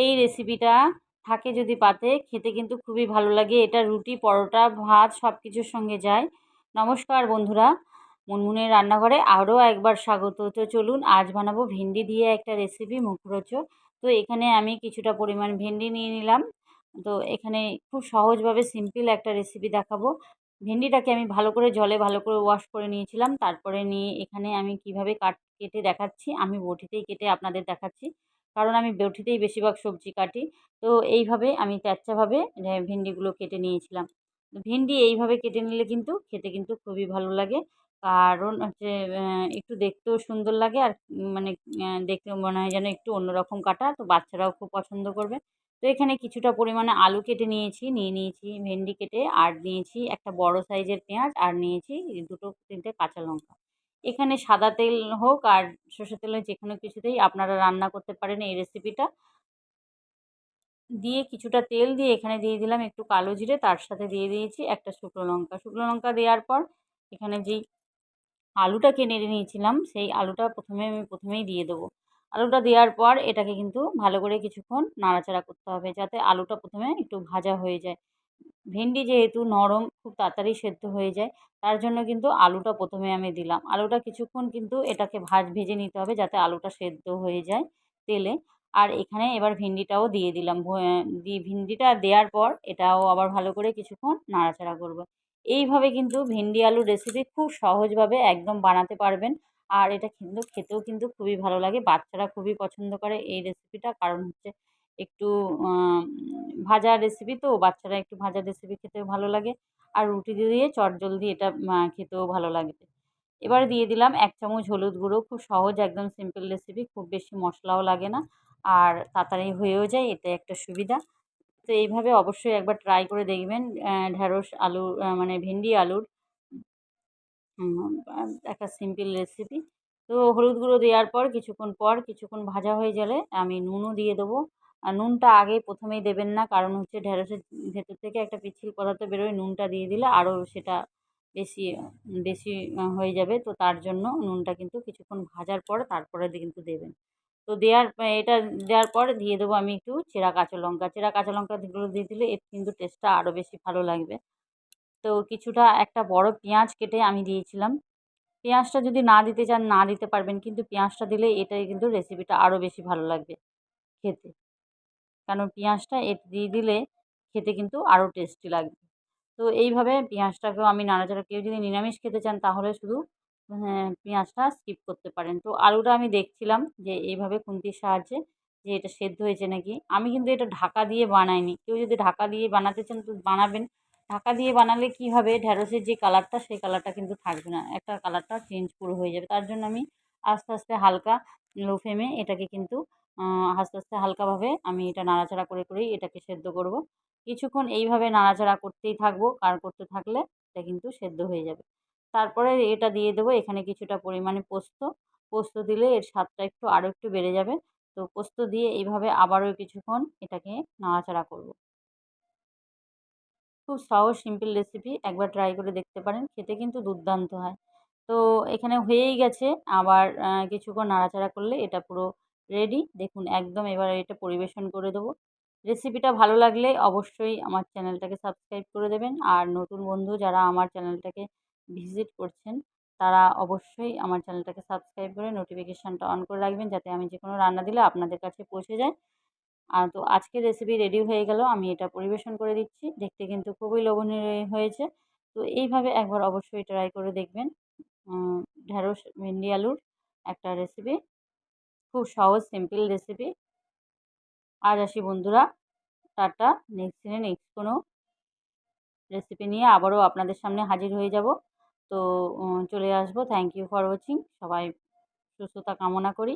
এই রেসিপিটা থাকে যদি পাতে, খেতে কিন্তু খুবই ভালো লাগে। এটা রুটি, পরোটা, ভাত সব কিছুর সঙ্গে যায়। নমস্কার বন্ধুরা, মুনমুনের রান্নাঘরে আরও একবার স্বাগত। তো চলুন, আজ বানাবো ভেন্ডি দিয়ে একটা রেসিপি মুখরোচক। তো এখানে আমি কিছুটা পরিমাণ ভেন্ডি নিয়ে নিলাম। তো এখানে খুব সহজভাবে সিম্পল একটা রেসিপি দেখাবো। ভেন্ডিটাকে আমি ভালো করে জলে ভালো করে ওয়াশ করে নিয়েছিলাম। তারপরে নিয়ে এখানে আমি কীভাবে কাট, কেটে দেখাচ্ছি, আমি বটিতেই কেটে আপনাদের দেখাচ্ছি। কারণ আমি বটিতেই বেশিরভাগ সবজি কাটি। তো এইভাবে আমি চ্যাচ্চাভাবে ভেন্ডিগুলো কেটে নিয়েছিলাম। ভেন্ডি এইভাবে কেটে নিলে কিন্তু খেতে কিন্তু খুবই ভালো লাগে। কারণ হচ্ছে একটু দেখতেও সুন্দর লাগে আর মানে দেখতেও মনে হয় যেন একটু অন্যরকম কাটা। তো বাচ্চারাও খুব পছন্দ করবে। তো এখানে কিছুটা পরিমাণে আলু কেটে নিয়েছি, নিয়ে নিয়েছি ভেন্ডি কেটে আর নিয়েছি একটা বড় সাইজের পেঁয়াজ আর নিয়েছি দুটো তিনটে কাঁচা লঙ্কা। এখানে সাদা তেল হোক আর সর্ষের তেল যে কোনো কিছুতেই আপনারা রান্না করতে পারেন এই রেসিপিটা। দিয়ে কিছুটা তেল দিয়ে এখানে দিয়ে দিলাম একটু কালো জিরে, তার সাথে দিয়ে দিয়েছি একটা শুকনো লঙ্কা। শুকনো লঙ্কা দেওয়ার পর এখানে যেই আলুটাকে নেড়ে নিয়েছিলাম, সেই আলুটা প্রথমে আমি প্রথমেই দিয়ে দেবো। আলুটা দেওয়ার পর এটাকে কিন্তু ভালো করে কিছুক্ষণ নাড়াচাড়া করতে হবে, যাতে আলুটা প্রথমে একটু ভাজা হয়ে যায়। ভেন্ডি যেহেতু নরম, খুব তাড়াতাড়ি সেদ্ধ হয়ে যায়, তার জন্য কিন্তু আলুটা প্রথমে আমি দিলাম। আলুটা কিছুক্ষণ কিন্তু এটাকে ভাজ, ভেজে নিতে হবে যাতে আলুটা সেদ্ধ হয়ে যায় তেলে। আর এখানে এবার ভেন্ডিটাও দিয়ে দিলাম। দিয়ে ভেন্ডিটা দেওয়ার পর এটাও আবার ভালো করে কিছুক্ষণ নাড়াচাড়া করব। এইভাবে কিন্তু ভেন্ডি আলুর রেসিপি খুব সহজভাবে একদম বানাতে পারবেন। আর এটা কিন্তু খেতেও কিন্তু খুবই ভালো লাগে। বাচ্চারা খুবই পছন্দ করে এই রেসিপিটা কারণ হচ্ছে একটু ভাজা রেসিপি তো, বাচ্চারা একটু ভাজা রেসিপি খেতেও ভালো লাগে। আর রুটি দিয়ে চটজলদি এটা খেতেও ভালো লাগবে এবার দিয়ে দিলাম এক চামচ হলুদ গুঁড়ো। খুব সহজ, একদম সিম্পল রেসিপি খুব বেশি মশলাও লাগে না। আর তাড়াতাড়ি হয়েও যায় এটা একটা সুবিধা। তো এইভাবে অবশ্যই একবার ট্রাই করে দেখবেন ঢ্যাঁড়স আলু মানে ভেন্ডি, আলুর। একটা সিম্পল রেসিপি তো হলুদ গুঁড়ো দেওয়ার পর, কিছুক্ষণ পর, কিছুক্ষণ ভাজা হয়ে গেলে আমি নুনও দিয়ে দেবো। আর নুনটা আগে প্রথমেই দেবেন না। কারণ হচ্ছে ঢ্যাঁড়সের ভেতর থেকে একটা পিচ্ছিল পদার্থ বেরোয়, নুনটা দিয়ে দিলে আরও সেটা বেশি বেশি হয়ে যাবে। তো তার জন্য নুনটা কিন্তু কিছুক্ষণ ভাজার পর তারপরে কিন্তু দেবেন। তো দেওয়ার এটা দেওয়ার পর দিয়ে দেবো আমি একটু চেরা কাঁচা লঙ্কা। চেরা কাঁচা লঙ্কাগুলো দিয়ে দিলে এর কিন্তু টেস্টটা আরও বেশি ভালো লাগবে। তো কিছুটা একটা বড় পেঁয়াজ কেটে আমি দিয়েছিলাম। পেঁয়াজটা যদি না দিতে চান, না দিতে পারবেন। কিন্তু পেঁয়াজটা দিলে এটাই কিন্তু রেসিপিটা আরও বেশি ভালো লাগবে খেতে। কারণ পেঁয়াজটা এ, দিয়ে দিলে খেতে কিন্তু আরও টেস্টি লাগবে। তো এইভাবে পেঁয়াজটাকেও আমি নাড়াচাড়া, কেউ যদি নিরামিষ খেতে চান তাহলে শুধু হ্যাঁ পেঁয়াজটা স্কিপ করতে পারেন। তো আলুটা আমি দেখছিলাম যে এইভাবে খুন্তির সাহায্যে যে এটা সেদ্ধ হয়েছে নাকি। আমি কিন্তু এটা ঢাকা দিয়ে বানাইনি। কেউ যদি ঢাকা দিয়ে বানাতে চান তো বানাবেন। ঢাকা দিয়ে বানালে কী হবে? ঢ্যাঁড়সের যে কালারটা সেই কালারটা কিন্তু থাকবে না। একটা কালারটা চেঞ্জ পুরো হয়ে যাবে। তার জন্য আমি আস্তে আস্তে হালকা লো ফ্লেমে এটাকে কিন্তু আস্তে আস্তে হালকাভাবে আমি এটা নাড়াচাড়া করে, করেই এটাকে সেদ্ধ করব। কিছুক্ষণ এইভাবে নাড়াচাড়া করতেই থাকব, আর করতে থাকলে এটা কিন্তু সেদ্ধ হয়ে যাবে। তারপরে এটা দিয়ে দেবো এখানে কিছুটা পরিমাণে পোস্ত। পোস্ত দিলে এর স্বাদটা একটু, আরও একটু বেড়ে যাবে। তো পোস্ত দিয়ে এইভাবে আবারও কিছুক্ষণ এটাকে নাড়াচাড়া করব। খুব সহজ সিম্পল রেসিপি একবার ট্রাই করে দেখতে পারেন। খেতে কিন্তু দুর্দান্ত হয়। তো এখানে হয়েই গেছে। আবার কিছুক্ষণ নাড়াচাড়া করলে এটা পুরো রেডি দেখুন, একদম এবার এটা পরিবেশন করে দেবো। রেসিপিটা ভালো লাগলে অবশ্যই আমার চ্যানেলটাকে সাবস্ক্রাইব করে দেবেন। আর নতুন বন্ধু যারা আমার চ্যানেলটাকে ভিজিট করছেন, তারা অবশ্যই আমার চ্যানেলটাকে সাবস্ক্রাইব করে নোটিফিকেশানটা অন করে রাখবেন, যাতে আমি যে কোনো রান্না দিলে আপনাদের কাছে পৌঁছে যায়। আর তো আজকের রেসিপি রেডি হয়ে গেল। আমি এটা পরিবেশন করে দিচ্ছি। দেখতে কিন্তু খুবই লোভনীয় হয়েছে। তো এইভাবে একবার অবশ্যই ট্রাই করে দেখবেন। ঢ্যাঁড়স, ভেন্ডি, আলুর একটা রেসিপি খুব সহজ সিম্পল রেসিপি আজ আসি বন্ধুরা, টাটা নেক্সট দিনে নেক্সট কোনো রেসিপি নিয়ে আবারও আপনাদের সামনে হাজির হয়ে যাব। তো চলে আসব। থ্যাংক ইউ ফর ওয়াচিং সবাই সুস্থতা কামনা করি।